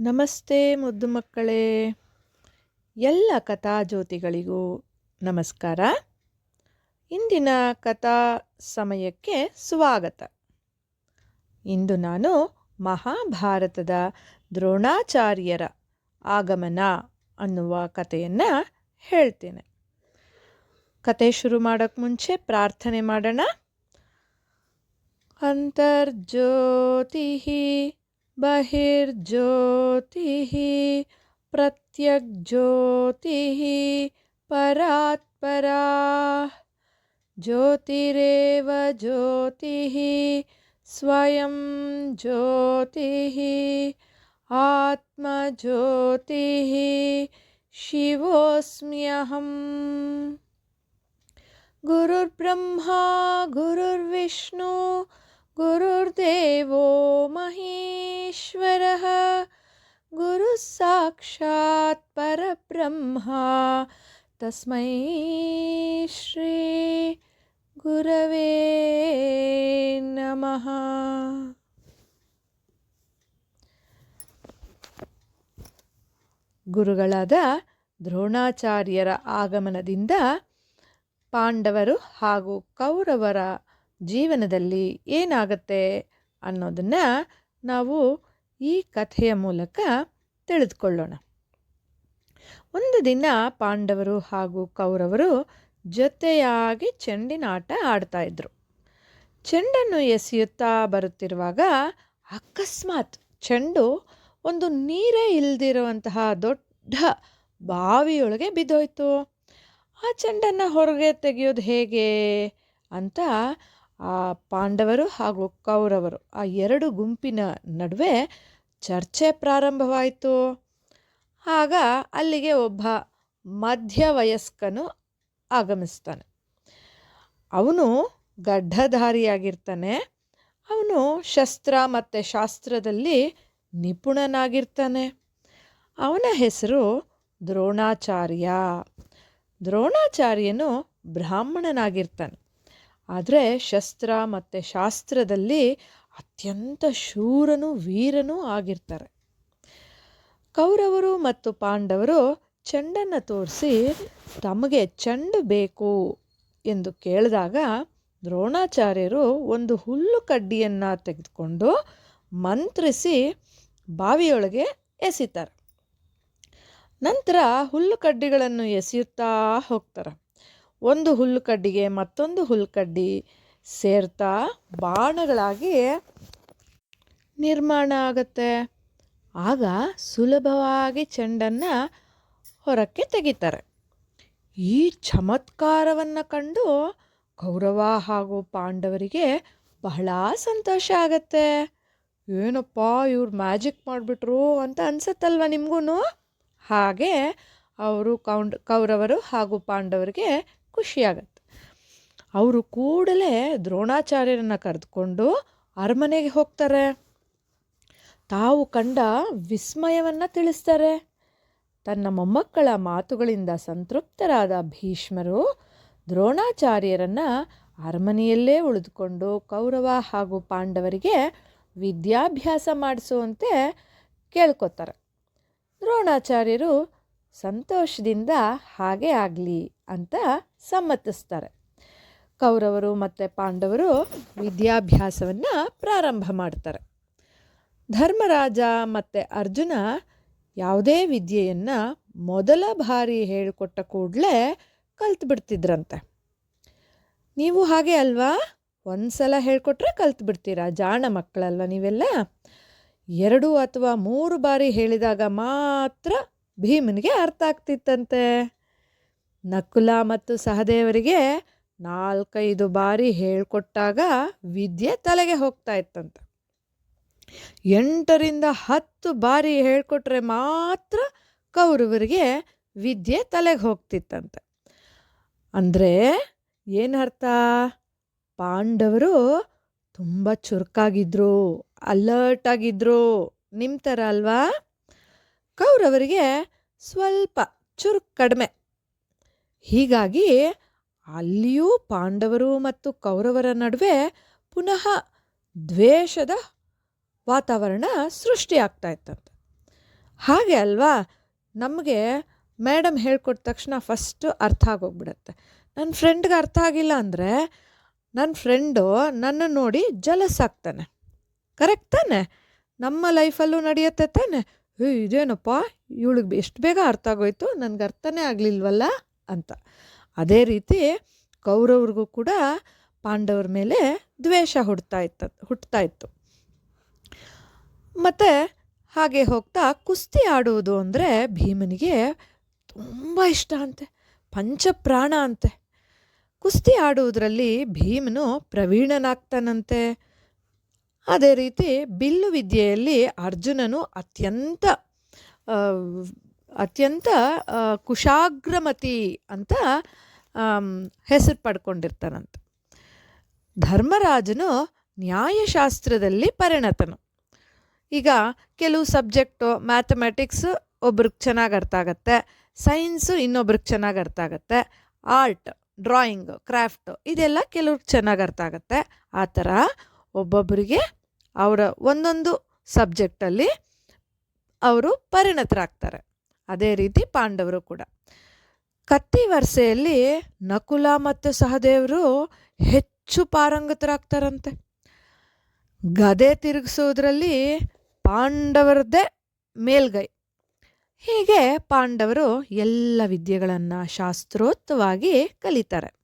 ನಮಸ್ತೆ ಮುದ್ದು ಮಕ್ಕಳೇ. ಎಲ್ಲ ಕಥಾಜ್ಯೋತಿಗಳಿಗೂ ನಮಸ್ಕಾರ. ಇಂದಿನ ಕಥಾ ಸಮಯಕ್ಕೆ ಸ್ವಾಗತ. ಇಂದು ನಾನು ಮಹಾಭಾರತದ ದ್ರೋಣಾಚಾರ್ಯರ ಆಗಮನ ಅನ್ನುವ ಕಥೆಯನ್ನು ಹೇಳ್ತೇನೆ. ಕತೆ ಶುರು ಮಾಡೋಕ್ಕೆ ಮುಂಚೆ ಪ್ರಾರ್ಥನೆ ಮಾಡೋಣ. ಅಂತರ್ಜ್ಯೋತಿ बहिर्ज्योतिः प्रत्यग्ज्योतिः परात्परा। ज्योतिरेव ज्योतिः स्वयं ज्योतिः आत्मज्योतिः शिवोऽस्म्यहम् गुरुर्ब्रह्मा गुरुर्विष्णु गुरुर्देवो महेश्वरः गुरुः साक्षात् परब्रह्मा तस्मै श्री गुरवे नमः ಗುರುಗಳಾದ ದ್ರೋಣಾಚಾರ್ಯರ ಆಗಮನದಿಂದ ಪಾಂಡವರು ಹಾಗೂ ಕೌರವರ ಜೀವನದಲ್ಲಿ ಏನಾಗತ್ತೆ ಅನ್ನೋದನ್ನು ನಾವು ಈ ಕಥೆಯ ಮೂಲಕ ತಿಳಿದುಕೊಳ್ಳೋಣ. ಒಂದು ದಿನ ಪಾಂಡವರು ಹಾಗೂ ಕೌರವರು ಜೊತೆಯಾಗಿ ಚೆಂಡಿನ ಆಟ ಆಡ್ತಾ ಇದ್ರು. ಚೆಂಡನ್ನು ಎಸೆಯುತ್ತಾ ಬರುತ್ತಿರುವಾಗ ಅಕಸ್ಮಾತ್ ಚೆಂಡು ಒಂದು ನೀರೇ ಇಲ್ದಿರುವಂತಹ ದೊಡ್ಡ ಬಾವಿಯೊಳಗೆ ಬಿದ್ದೋಯ್ತು. ಆ ಚೆಂಡನ್ನು ಹೊರಗೆ ತೆಗೆಯೋದು ಹೇಗೆ ಅಂತ ಆ ಪಾಂಡವರು ಹಾಗೂ ಕೌರವರು, ಆ ಎರಡು ಗುಂಪಿನ ನಡುವೆ ಚರ್ಚೆ ಪ್ರಾರಂಭವಾಯಿತು. ಆಗ ಅಲ್ಲಿಗೆ ಒಬ್ಬ ಮಧ್ಯವಯಸ್ಕನು ಆಗಮಿಸ್ತಾನೆ. ಅವನು ಗಡ್ಡಧಾರಿಯಾಗಿರ್ತಾನೆ. ಅವನು ಶಸ್ತ್ರ ಮತ್ತು ಶಾಸ್ತ್ರದಲ್ಲಿ ನಿಪುಣನಾಗಿರ್ತಾನೆ. ಅವನ ಹೆಸರು ದ್ರೋಣಾಚಾರ್ಯ. ದ್ರೋಣಾಚಾರ್ಯನು ಬ್ರಾಹ್ಮಣನಾಗಿರ್ತಾನೆ. ಆದರೆ ಶಸ್ತ್ರ ಮತ್ತು ಶಾಸ್ತ್ರದಲ್ಲಿ ಅತ್ಯಂತ ಶೂರನೂ ವೀರನೂ ಆಗಿರ್ತಾರೆ. ಕೌರವರು ಮತ್ತು ಪಾಂಡವರು ಚೆಂಡನ್ನು ತೋರಿಸಿ ತಮಗೆ ಚೆಂಡು ಬೇಕು ಎಂದು ಕೇಳಿದಾಗ ದ್ರೋಣಾಚಾರ್ಯರು ಒಂದು ಹುಲ್ಲು ಕಡ್ಡಿಯನ್ನು ತೆಗೆದುಕೊಂಡು ಮಂತ್ರಿಸಿ ಬಾವಿಯೊಳಗೆ ಎಸಿತಾರೆ. ನಂತರ ಹುಲ್ಲು ಕಡ್ಡಿಗಳನ್ನು ಎಸೆಯುತ್ತಾ ಹೋಗ್ತಾರೆ. ಒಂದು ಹುಲ್ಲು ಕಡ್ಡಿಗೆ ಮತ್ತೊಂದು ಹುಲ್ಲು ಕಡ್ಡಿ ಸೇರ್ತಾ ಬಾಣಗಳಾಗಿ ನಿರ್ಮಾಣ ಆಗುತ್ತೆ. ಆಗ ಸುಲಭವಾಗಿ ಚೆಂಡನ್ನು ಹೊರಕ್ಕೆ ತೆಗಿತಾರೆ. ಈ ಚಮತ್ಕಾರವನ್ನು ಕಂಡು ಕೌರವ ಹಾಗೂ ಪಾಂಡವರಿಗೆ ಬಹಳ ಸಂತೋಷ ಆಗತ್ತೆ. ಏನಪ್ಪ ಇವ್ರು ಮ್ಯಾಜಿಕ್ ಮಾಡಿಬಿಟ್ರು ಅಂತ ಅನ್ಸತ್ತಲ್ವ ನಿಮಗೂ ಹಾಗೆ ಅವರು ಕೌಂಡ್, ಕೌರವರು ಹಾಗೂ ಪಾಂಡವರಿಗೆ ಖುಷಿಯಾಗತ್ತೆ. ಅವರು ಕೂಡಲೇ ದ್ರೋಣಾಚಾರ್ಯರನ್ನು ಕರೆದುಕೊಂಡು ಅರಮನೆಗೆ ಹೋಗ್ತಾರೆ. ತಾವು ಕಂಡ ವಿಸ್ಮಯವನ್ನು ತಿಳಿಸ್ತಾರೆ. ತನ್ನ ಮೊಮ್ಮಕ್ಕಳ ಮಾತುಗಳಿಂದ ಸಂತೃಪ್ತರಾದ ಭೀಷ್ಮರು ದ್ರೋಣಾಚಾರ್ಯರನ್ನು ಅರಮನೆಯಲ್ಲೇ ಉಳಿದುಕೊಂಡು ಕೌರವ ಹಾಗೂ ಪಾಂಡವರಿಗೆ ವಿದ್ಯಾಭ್ಯಾಸ ಮಾಡಿಸುವಂತೆ ಕೇಳ್ಕೊತಾರೆ ದ್ರೋಣಾಚಾರ್ಯರು ಸಂತೋಷದಿಂದ ಹಾಗೆ ಆಗಲಿ ಅಂತ ಸಮ್ಮತಿಸ್ತಾರೆ. ಕೌರವರು ಮತ್ತು ಪಾಂಡವರು ವಿದ್ಯಾಭ್ಯಾಸವನ್ನು ಪ್ರಾರಂಭ ಮಾಡ್ತಾರೆ. ಧರ್ಮರಾಜ ಮತ್ತು ಅರ್ಜುನ ಯಾವುದೇ ವಿದ್ಯೆಯನ್ನು ಮೊದಲ ಬಾರಿ ಹೇಳಿಕೊಟ್ಟ ಕೂಡಲೇ ಕಲ್ತು ಬಿಡ್ತಿದ್ರಂತೆ. ನೀವು ಹಾಗೆ ಅಲ್ವಾ? ಒಂದು ಸಲ ಹೇಳ್ಕೊಟ್ರೆ ಕಲ್ತು ಬಿಡ್ತೀರಾ? ಜಾಣ ಮಕ್ಕಳಲ್ವ ನೀವೆಲ್ಲ? ಎರಡು ಅಥವಾ ಮೂರು ಬಾರಿ ಹೇಳಿದಾಗ ಮಾತ್ರ ಭೀಮನಿಗೆ ಅರ್ಥ ಆಗ್ತಿತ್ತಂತೆ. ನಕುಲ ಮತ್ತು ಸಹದೇವರಿಗೆ ನಾಲ್ಕೈದು ಬಾರಿ ಹೇಳ್ಕೊಟ್ಟಾಗ ವಿದ್ಯೆ ತಲೆಗೆ ಹೋಗ್ತಾ ಇತ್ತಂತೆ. ಎಂಟರಿಂದ ಹತ್ತು ಬಾರಿ ಹೇಳ್ಕೊಟ್ರೆ ಮಾತ್ರ ಕೌರವರಿಗೆ ವಿದ್ಯೆ ತಲೆಗೆ ಹೋಗ್ತಿತ್ತಂತೆ. ಅಂದರೆ ಏನರ್ಥ ಪಾಂಡವರು ತುಂಬ ಚುರುಕಾಗಿದ್ರು ಅಲರ್ಟ್ ನಿಮ್ಮ ಥರ ಅಲ್ವಾ? ಕೌರವರಿಗೆ ಸ್ವಲ್ಪ ಚುರುಕ್ ಕಡಿಮೆ. ಹೀಗಾಗಿ ಅಲ್ಲಿಯೂ ಪಾಂಡವರು ಮತ್ತು ಕೌರವರ ನಡುವೆ ಪುನಃ ದ್ವೇಷದ ವಾತಾವರಣ ಸೃಷ್ಟಿಯಾಗ್ತಾ ಇತ್ತಂತೆ. ಹಾಗೆ ಅಲ್ವಾ? ನಮಗೆ ಮೇಡಮ್ ಹೇಳ್ಕೊಟ್ಟ ತಕ್ಷಣ ಫಸ್ಟು ಅರ್ಥ ಆಗೋಗ್ಬಿಡತ್ತೆ. ನನ್ನ ಫ್ರೆಂಡ್ಗೆ ಅರ್ಥ ಆಗಿಲ್ಲ ಅಂದರೆ ನನ್ನ ಫ್ರೆಂಡು ನನ್ನ ನೋಡಿ ಜಲಸ್ ಆಗ್ತಾನೆ. ಕರೆಕ್ಟ್ ತಾನೆ? ನಮ್ಮ ಲೈಫಲ್ಲೂ ನಡೆಯುತ್ತೆ ತಾನೆ? ಏ ಇದೇನಪ್ಪ? ಇವಳಿಗೆ ಎಷ್ಟು ಬೇಗ ಅರ್ಥ ಆಗೋಯ್ತು? ನನಗೆ ಅರ್ಥನೇ ಆಗಲಿಲ್ವಲ್ಲ? ಅಂತ. ಅದೇ ರೀತಿ ಕೌರವ್ರಿಗೂ ಕೂಡ ಪಾಂಡವ್ರ ಮೇಲೆ ದ್ವೇಷ ಹುಡ್ತಾ ಇತ್ತ, ಹುಟ್ತಾ ಇತ್ತು. ಮತ್ತು ಹಾಗೆ ಹೋಗ್ತಾ ಕುಸ್ತಿ ಆಡುವುದು ಅಂದರೆ ಭೀಮನಿಗೆ ತುಂಬ ಇಷ್ಟ ಅಂತೆ. ಪಂಚಪ್ರಾಣ ಅಂತೆ. ಕುಸ್ತಿ ಆಡುವುದರಲ್ಲಿ ಭೀಮನು ಪ್ರವೀಣನಾಗ್ತಾನಂತೆ. ಅದೇ ರೀತಿ ಬಿಲ್ಲು ವಿದ್ಯೆಯಲ್ಲಿ ಅರ್ಜುನನು ಅತ್ಯಂತ ಅತ್ಯಂತ ಕುಶಾಗ್ರಮತಿ ಅಂತ ಹೆಸರು ಪಡ್ಕೊಂಡಿರ್ತಾನಂತೆ. ಧರ್ಮರಾಜನು ನ್ಯಾಯಶಾಸ್ತ್ರದಲ್ಲಿ ಪರಿಣತನು. ಈಗ ಕೆಲವು ಸಬ್ಜೆಕ್ಟು ಮ್ಯಾಥಮೆಟಿಕ್ಸ್ ಒಬ್ರಿಗೆ ಚೆನ್ನಾಗಿ ಅರ್ಥ ಆಗತ್ತೆ, ಸೈನ್ಸು ಇನ್ನೊಬ್ರಿಗೆ ಚೆನ್ನಾಗಿ ಅರ್ಥ ಆಗತ್ತೆ, ಆರ್ಟ್, ಡ್ರಾಯಿಂಗು ಕ್ರಾಫ್ಟು ಇದೆಲ್ಲ ಕೆಲವ್ರಿಗೆ ಚೆನ್ನಾಗಿ ಅರ್ಥ ಆಗತ್ತೆ. ಆ ಥರ ಒಬ್ಬೊಬ್ಬರಿಗೆ ಅವರ ಒಂದೊಂದು ಸಬ್ಜೆಕ್ಟಲ್ಲಿ ಅವರು ಪರಿಣತರಾಗ್ತಾರೆ. ಅದೇ ರೀತಿ ಪಾಂಡವರು ಕೂಡ. ಕತ್ತಿ ವರ್ಷೆಯಲ್ಲಿ ನಕುಲ ಮತ್ತು ಸಹದೇವರು ಹೆಚ್ಚು ಪಾರಂಗತರಾಗ್ತಾರಂತೆ. ಗದೆ ತಿರುಗಿಸೋದ್ರಲ್ಲಿ ಪಾಂಡವರದ್ದೇ ಮೇಲ್ಗೈ. ಹೀಗೆ ಪಾಂಡವರು ಎಲ್ಲ ವಿದ್ಯೆಗಳನ್ನು ಶಾಸ್ತ್ರೋತ್ತವಾಗಿ ಕಲಿತಾರೆ.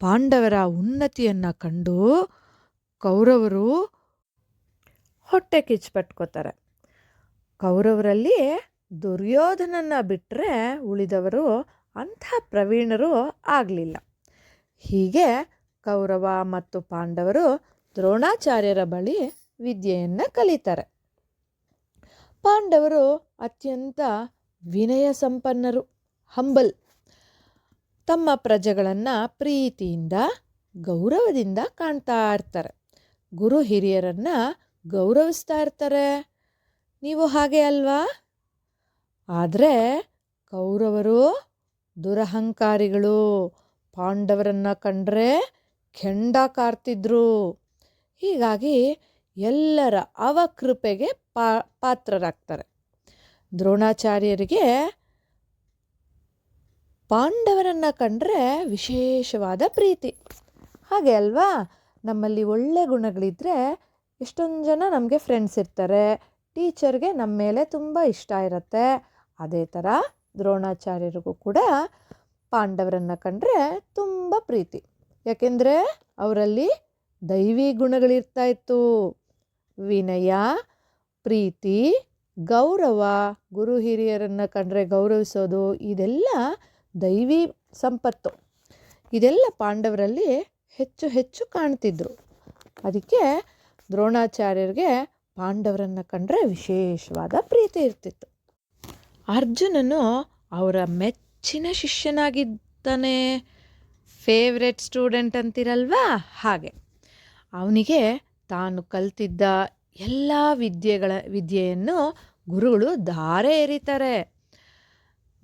ಪಾಂಡವರ ಉನ್ನತಿಯನ್ನು ಕಂಡು ಕೌರವರು ಹೊಟ್ಟೆ ಕಿಚ್ಚುಪಟ್ಕೋತಾರೆ. ಕೌರವರಲ್ಲಿ ದುರ್ಯೋಧನನ್ನ ಬಿಟ್ಟರೆ ಉಳಿದವರು ಅಂಥ ಪ್ರವೀಣರು ಆಗಲಿಲ್ಲ. ಹೀಗೆ ಕೌರವ ಮತ್ತು ಪಾಂಡವರು ದ್ರೋಣಾಚಾರ್ಯರ ಬಳಿ ವಿದ್ಯೆಯನ್ನು ಕಲಿತಾರೆ. ಪಾಂಡವರು ಅತ್ಯಂತ ವಿನಯ ಸಂಪನ್ನರು, ಹಂಬಲ್. ತಮ್ಮ ಪ್ರಜೆಗಳನ್ನು ಪ್ರೀತಿಯಿಂದ, ಗೌರವದಿಂದ ಕಾಣ್ತಾ ಇರ್ತಾರೆ. ಗುರು ಹಿರಿಯರನ್ನು ಗೌರವಿಸ್ತಾ ಇರ್ತಾರೆ ನೀವು ಹಾಗೆ ಅಲ್ವಾ? ಆದರೆ ಕೌರವರು, ದುರಹಂಕಾರಿಗಳು, ಪಾಂಡವರನ್ನು ಕಂಡ್ರೆ ಕೆಂಡ ಕಾರ್ತಿದ್ರು. ಹೀಗಾಗಿ ಎಲ್ಲರ ಅವಕೃಪೆಗೆ ಪಾ, ಪಾತ್ರರಾಗ್ತಾರೆ. ದ್ರೋಣಾಚಾರ್ಯರಿಗೆ ಪಾಂಡವರನ್ನು ಕಂಡ್ರೆ ವಿಶೇಷವಾದ ಪ್ರೀತಿ. ಹಾಗೆ ಅಲ್ವಾ? ನಮ್ಮಲ್ಲಿ ಒಳ್ಳೆ ಗುಣಗಳಿದ್ದರೆ ಎಷ್ಟೊಂದು ಜನ ನಮಗೆ ಫ್ರೆಂಡ್ಸ್ ಇರ್ತಾರೆ. ಟೀಚರ್ಗೆ ನಮ್ಮ ಮೇಲೆ ತುಂಬ ಇಷ್ಟ ಇರುತ್ತೆ. ಅದೇ ಥರ ದ್ರೋಣಾಚಾರ್ಯರಿಗೂ ಕೂಡ ಪಾಂಡವರನ್ನು ಕಂಡ್ರೆ ತುಂಬ ಪ್ರೀತಿ. ಯಾಕೆಂದರೆ ಅವರಲ್ಲಿ ದೈವಿ ಗುಣಗಳಿರ್ತಾ ಇತ್ತು. ವಿನಯ, ಪ್ರೀತಿ, ಗೌರವ, ಗುರು ಹಿರಿಯರನ್ನು ಕಂಡ್ರೆ ಗೌರವಿಸೋದು, ಇದೆಲ್ಲ ದೈವಿ ಸಂಪತ್ತು. ಇದೆಲ್ಲ ಪಾಂಡವರಲ್ಲಿ ಹೆಚ್ಚು ಹೆಚ್ಚು ಕಾಣ್ತಿದ್ರು. ಅದಕ್ಕೆ ದ್ರೋಣಾಚಾರ್ಯರಿಗೆ ಪಾಂಡವರನ್ನು ಕಂಡ್ರೆ ವಿಶೇಷವಾದ ಪ್ರೀತಿ ಇರ್ತಿತ್ತು. ಅರ್ಜುನನು ಅವರ ಮೆಚ್ಚಿನ ಶಿಷ್ಯನಾಗಿದ್ದಾನೆ. Favourite student ಅಂತಿರಲ್ವಾ? ಹಾಗೆ. ಅವನಿಗೆ ತಾನು ಕಲ್ತಿದ್ದ ಎಲ್ಲ ವಿದ್ಯೆಗಳ, ವಿದ್ಯೆಯನ್ನು ಗುರುಗಳು ಧಾರೆ ಎರಿತಾರೆ.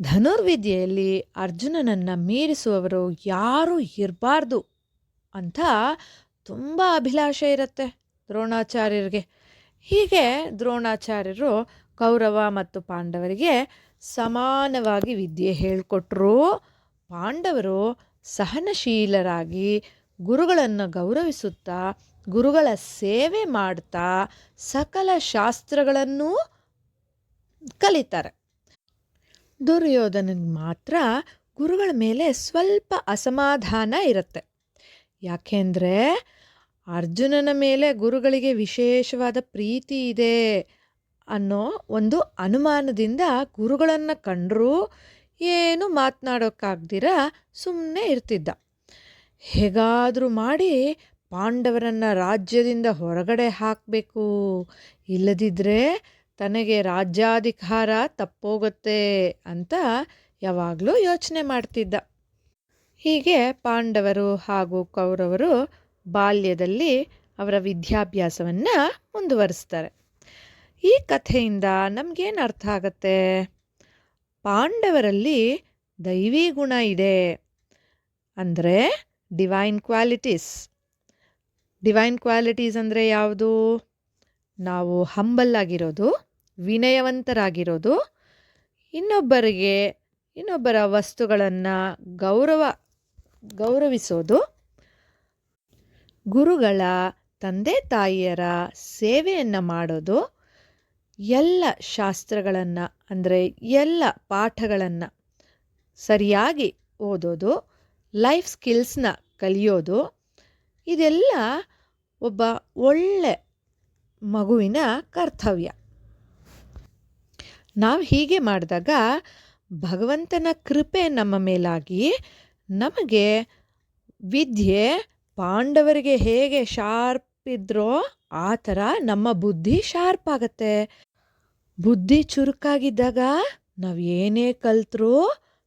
ಧನುರ್ವಿದ್ಯೆಯಲ್ಲಿ ಅರ್ಜುನನನ್ನು ಮೀರಿಸುವವರು ಯಾರೂ ಇರಬಾರ್ದು ಅಂತ ತುಂಬ ಅಭಿಲಾಷೆ ಇರುತ್ತೆ. ದ್ರೋಣಾಚಾರ್ಯರಿಗೆ. ಹೀಗೆ ದ್ರೋಣಾಚಾರ್ಯರು ಕೌರವ ಮತ್ತು ಪಾಂಡವರಿಗೆ ಸಮಾನವಾಗಿ ವಿದ್ಯೆ ಹೇಳಿಕೊಟ್ರು. ಪಾಂಡವರು ಸಹನಶೀಲರಾಗಿ ಗುರುಗಳನ್ನು ಗೌರವಿಸುತ್ತಾ, ಗುರುಗಳ ಸೇವೆ ಮಾಡ್ತಾ ಸಕಲ ಶಾಸ್ತ್ರಗಳನ್ನೂ ಕಲಿತಾರೆ. ದುರ್ಯೋಧನಿಗೆ ಮಾತ್ರ ಗುರುಗಳ ಮೇಲೆ ಸ್ವಲ್ಪ ಅಸಮಾಧಾನ ಇರುತ್ತೆ. ಯಾಕೆಂದರೆ ಅರ್ಜುನನ ಮೇಲೆ ಗುರುಗಳಿಗೆ ವಿಶೇಷವಾದ ಪ್ರೀತಿ ಇದೆ ಅನ್ನೋ ಒಂದು ಅನುಮಾನದಿಂದ ಗುರುಗಳನ್ನು ಕಂಡರೂ ಏನು ಮಾತನಾಡೋಕ್ಕಾಗ್ದಿರ ಸುಮ್ಮನೆ ಇರ್ತಿದ್ದ. ಹೇಗಾದರೂ ಮಾಡಿ ಪಾಂಡವರನ್ನು ರಾಜ್ಯದಿಂದ ಹೊರಗಡೆ ಹಾಕಬೇಕು. ಇಲ್ಲದಿದ್ದರೆ ತನಗೆ ರಾಜ್ಯಾಧಿಕಾರ ತಪ್ಪೋಗುತ್ತೆ ಅಂತ ಯಾವಾಗಲೂ ಯೋಚನೆ ಮಾಡ್ತಿದ್ದ. ಹೀಗೆ ಪಾಂಡವರು ಹಾಗೂ ಕೌರವರು ಬಾಲ್ಯದಲ್ಲಿ ಅವರ ವಿದ್ಯಾಭ್ಯಾಸವನ್ನು ಮುಂದುವರಿಸ್ತಾರೆ. ಈ ಕಥೆಯಿಂದ ನಮಗೇನು ಅರ್ಥ ಆಗತ್ತೆ? ಪಾಂಡವರಲ್ಲಿ ದೈವಿ ಗುಣ ಇದೆ ಅಂದರೆ ಡಿವೈನ್ ಕ್ವಾಲಿಟೀಸ್ ಡಿವೈನ್ ಕ್ವಾಲಿಟೀಸ್ ಅಂದರೆ ಯಾವುದು? ನಾವು ಹಂಬಲ್ ಆಗಿರೋದು, ವಿನಯವಂತರಾಗಿರೋದು, ಇನ್ನೊಬ್ಬರಿಗೆ, ಇನ್ನೊಬ್ಬರ ವಸ್ತುಗಳನ್ನು ಗೌರವ, ಗೌರವಿಸೋದು ಗುರುಗಳ ತಂದೆ ತಾಯಿಯರ ಸೇವೆಯನ್ನು ಮಾಡೋದು ಎಲ್ಲ ಶಾಸ್ತ್ರಗಳನ್ನು, ಅಂದರೆ ಎಲ್ಲ ಪಾಠಗಳನ್ನು ಸರಿಯಾಗಿ ಓದೋದು ಲೈಫ್ ಸ್ಕಿಲ್ಸ್ನ ಕಲಿಯೋದು, ಇದೆಲ್ಲ ಒಬ್ಬ ಒಳ್ಳೆ ಮಗುವಿನ ಕರ್ತವ್ಯ. ನಾವು ಹೀಗೆ ಮಾಡಿದಾಗ ಭಗವಂತನ ಕೃಪೆ ನಮ್ಮ ಮೇಲಾಗಿ ನಮಗೆ ವಿದ್ಯೆ ಪಾಂಡವರಿಗೆ ಹೇಗೆ ಶಾರ್ಪ್ ಇದ್ರೋ ಆ ಥರ ನಮ್ಮ ಬುದ್ಧಿ ಶಾರ್ಪ್ ಆಗತ್ತೆ. ಬುದ್ಧಿ ಚುರುಕಾಗಿದ್ದಾಗ ನಾವು ಏನೇ ಕಲ್ತ್ರೂ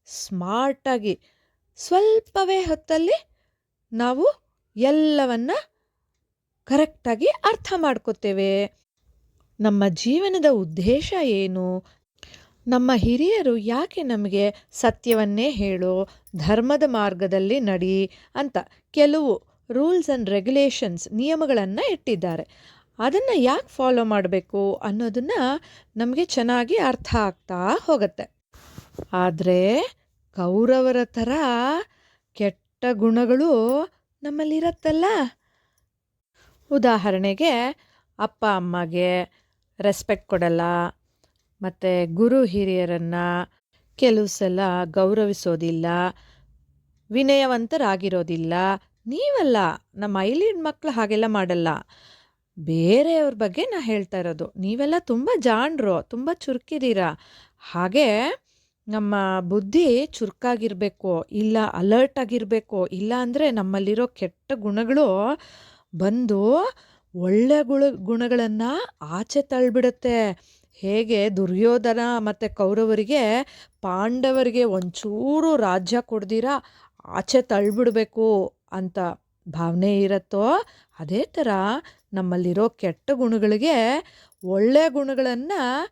ಸ್ಮಾರ್ಟಾಗಿ ಸ್ವಲ್ಪವೇ ಹೊತ್ತಲ್ಲಿ ನಾವು ಎಲ್ಲವನ್ನ ಕರೆಕ್ಟಾಗಿ ಅರ್ಥ ಮಾಡ್ಕೋತೇವೆ ನಮ್ಮ ಜೀವನದ ಉದ್ದೇಶ ಏನು? ನಮ್ಮ ಹಿರಿಯರು ಯಾಕೆ ನಮಗೆ ಸತ್ಯವನ್ನೇ ಹೇಳು, ಧರ್ಮದ ಮಾರ್ಗದಲ್ಲಿ ನಡಿ ಅಂತ ಕೆಲವು ರೂಲ್ಸ್ ಆ್ಯಂಡ್ ರೆಗ್ಯುಲೇಷನ್ಸ್ ನಿಯಮಗಳನ್ನು ಇಟ್ಟಿದ್ದಾರೆ. ಅದನ್ನು ಯಾಕೆ ಫಾಲೋ ಮಾಡಬೇಕು ಅನ್ನೋದನ್ನು ನಮಗೆ ಚೆನ್ನಾಗಿ ಅರ್ಥ ಆಗ್ತಾ ಹೋಗುತ್ತೆ. ಆದರೆ ಕೌರವರ ಥರ ಕೆಟ್ಟ ಗುಣಗಳು ನಮ್ಮಲ್ಲಿರತ್ತಲ್ಲ? ಉದಾಹರಣೆಗೆ ಅಪ್ಪ ಅಮ್ಮಗೆ ರೆಸ್ಪೆಕ್ಟ್ ಕೊಡಲ್ಲ, ಮತ್ತು ಗುರು ಹಿರಿಯರನ್ನು ಕೆಲವು ಸಲ ಗೌರವಿಸೋದಿಲ್ಲ, ವಿನಯವಂತರಾಗಿರೋದಿಲ್ಲ ನೀವಲ್ಲ, ನಮ್ಮ ಐಲಿಡ್ ಮಕ್ಕಳು ಹಾಗೆಲ್ಲ ಮಾಡಲ್ಲ. ಬೇರೆಯವ್ರ ಬಗ್ಗೆ ನಾ ಹೇಳ್ತಾ ಇರೋದು. ನೀವೆಲ್ಲ ತುಂಬ ಜಾಣರು, ತುಂಬ ಚುರುಕಿದ್ದೀರ ಹಾಗೆ ನಮ್ಮ ಬುದ್ಧಿ ಚುರುಕಾಗಿರಬೇಕು, ಇಲ್ಲ ಅಲರ್ಟ್ ಆಗಿರಬೇಕು, ಇಲ್ಲ ಅಂದರೆ ನಮ್ಮಲ್ಲಿರೋ ಕೆಟ್ಟ ಗುಣಗಳು ಬಂದು ಒಳ್ಳೆ ಗುಣ ಗುಣಗಳನ್ನು ಆಚೆ ತಳ್ಳಿಬಿಡುತ್ತೆ ಹೇಗೆ ದುರ್ಯೋಧನ ಮತ್ತು ಕೌರವರಿಗೆ, ಪಾಂಡವರಿಗೆ ಒಂಚೂರು ರಾಜ್ಯ ಕೊಡ್ದಿರ, ಆಚೆ ತಳ್ಳಿಬಿಡ್ಬೇಕು ಅಂತ ಭಾವನೆ ಇರುತ್ತೋ, ಅದೇ ಥರ ನಮ್ಮಲ್ಲಿರೋ ಕೆಟ್ಟ ಗುಣಗಳಿಗೆ ಒಳ್ಳೆಯ ಗುಣಗಳನ್ನು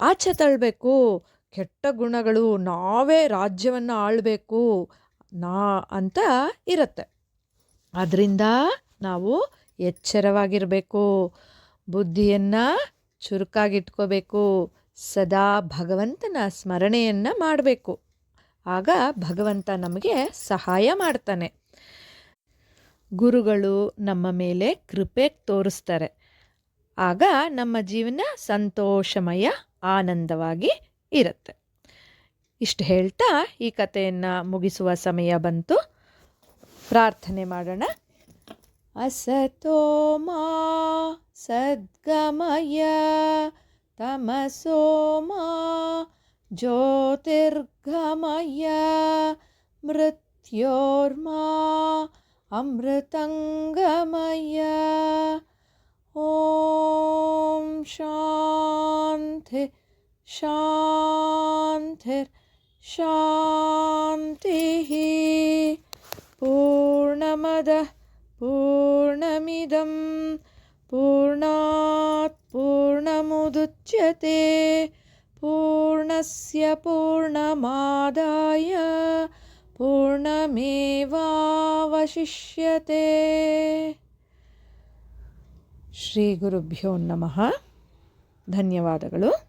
ಆಚೆ ತಳ್ಳಬೇಕು ಕೆಟ್ಟ ಗುಣಗಳು ನಾವೇ ರಾಜ್ಯವನ್ನು ಆಳಬೇಕು ನಾ ಅಂತ ಇರುತ್ತೆ. ಅದರಿಂದ ನಾವು ಎಚ್ಚರವಾಗಿರಬೇಕು. ಬುದ್ಧಿಯನ್ನು ಚುರುಕಾಗಿಟ್ಕೋಬೇಕು. ಸದಾ ಭಗವಂತನ ಸ್ಮರಣೆಯನ್ನು ಮಾಡಬೇಕು. ಆಗ ಭಗವಂತ ನಮಗೆ ಸಹಾಯ ಮಾಡ್ತಾನೆ. ಗುರುಗಳು ನಮ್ಮ ಮೇಲೆ ಕೃಪೆ ತೋರಿಸ್ತಾರೆ ಆಗ ನಮ್ಮ ಜೀವನ ಸಂತೋಷಮಯ ಆನಂದವಾಗಿ ಇರುತ್ತೆ ಇಷ್ಟು ಹೇಳ್ತಾ ಈ ಕಥೆಯನ್ನು ಮುಗಿಸುವ ಸಮಯ ಬಂತು ಪ್ರಾರ್ಥನೆ ಮಾಡೋಣ असतो मा सद्गमय तमसो मा ज्योतिर्गमय मृत्योर्मा अमृतङ्गमय ॐ शान्ति शान्तिर्शान्तिः पूर्णमदः पूर्णमिदं पूर्णात् पूर्णमुदुच्यते। पूर्णस्य पूर्णमादाय ಪೂರ್ಣಮೇವಾವಶಿಷ್ಯತೆ. ಶ್ರೀ ಗುರುಭ್ಯೋ ನಮಃ. ಧನ್ಯವಾದಗಳು.